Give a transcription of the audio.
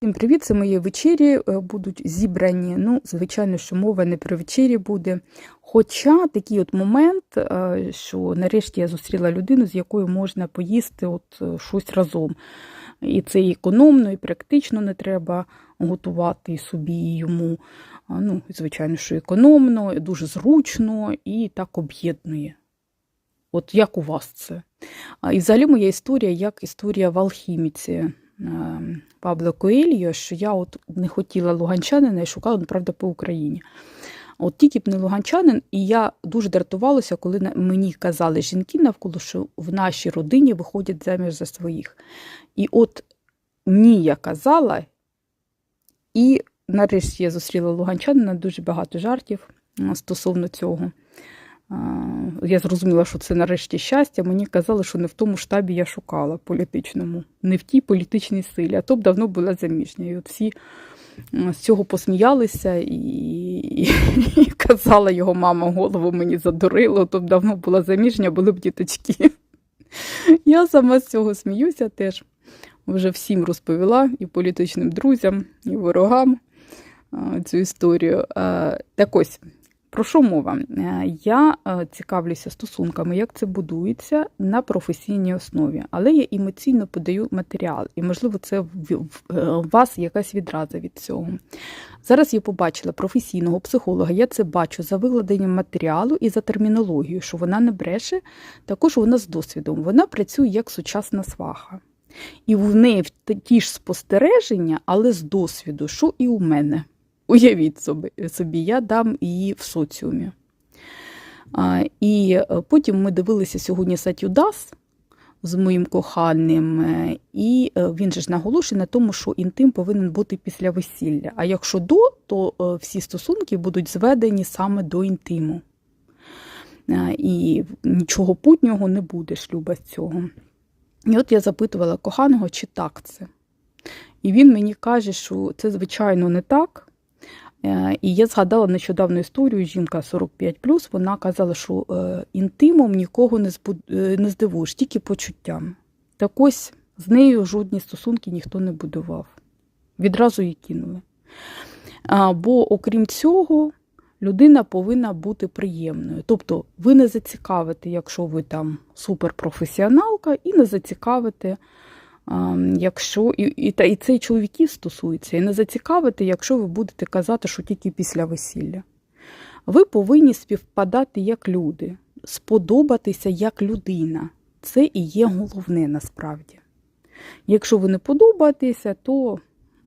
Всім привіт, це мої вечері будуть зібрані. Ну, звичайно, що мова не про вечері буде. Хоча такий от момент, е, що нарешті я зустріла людину, з якою можна поїсти от е, щось разом. І це і економно, і практично не треба готувати собі, йому. Ну, звичайно, що економно, дуже зручно і так об'єднує. От як у вас це? І взагалі моя історія як історія в алхіміці. Е, Пабло Коельо, що я от не хотіла луганчанина і шукала, ну, правда, по Україні. От тільки б не луганчанин, і я дуже дратувалася, коли мені казали жінки навколо, що в нашій родині виходять заміж за своїх. І от ні, я казала, і нарешті я зустріла луганчанина, дуже багато жартів стосовно цього. Я зрозуміла, що це нарешті щастя. Мені казали, що не в тому штабі я шукала політичному, не в тій політичній силі, а то б давно була заміжня. І от всі з цього посміялися і, і, і казала його мама, голову мені задурило, то б давно була заміжня, були б діточки. Я сама з цього сміюся теж. Вже всім розповіла і політичним друзям, і ворогам цю історію. Так ось, про що мова? Е, Я е, цікавлюся стосунками, як це будується на професійній основі, але я емоційно подаю матеріал, і, можливо, це е, у вас якась відраза від цього. Зараз я побачила професійного психолога, я це бачу за викладенням матеріалу і за термінологією, що вона не бреше, також вона з досвідом. Вона працює як сучасна сваха. І в неї ті ж спостереження, але з досвіду, що і у мене. Уявіть собі, собі я дам її в соціумі. А, і е, потім ми дивилися сьогодні Сатю Дас з моїм коханим, е, і е, він же ж наголошує на тому, що інтим повинен бути після весілля. А якщо до, то всі стосунки будуть зведені саме до інтиму. І нічого путнього не буде шлюба з цього. І от я запитувала коханого, чи так це. І він мені каже, що це, звичайно, не так. Е, І я згадала нещодавну історію. Жінка 45 вона казала, що е, інтимом нікого не, е, не здивуєш, тільки почуттями. Так ось з нею жодні стосунки ніхто не будував. Відразу її кинули. Бо, окрім цього, людина повинна бути приємною. Тобто, ви не зацікавите, якщо ви там суперпрофесіоналка, і не зацікавите. Якщо і, і, та, і це і чоловіків стосується, і не зацікавити, якщо ви будете казати, що тільки після весілля. Ви повинні співпадати як люди, сподобатися як людина. Це і є головне насправді. Якщо ви не подобаєтеся, то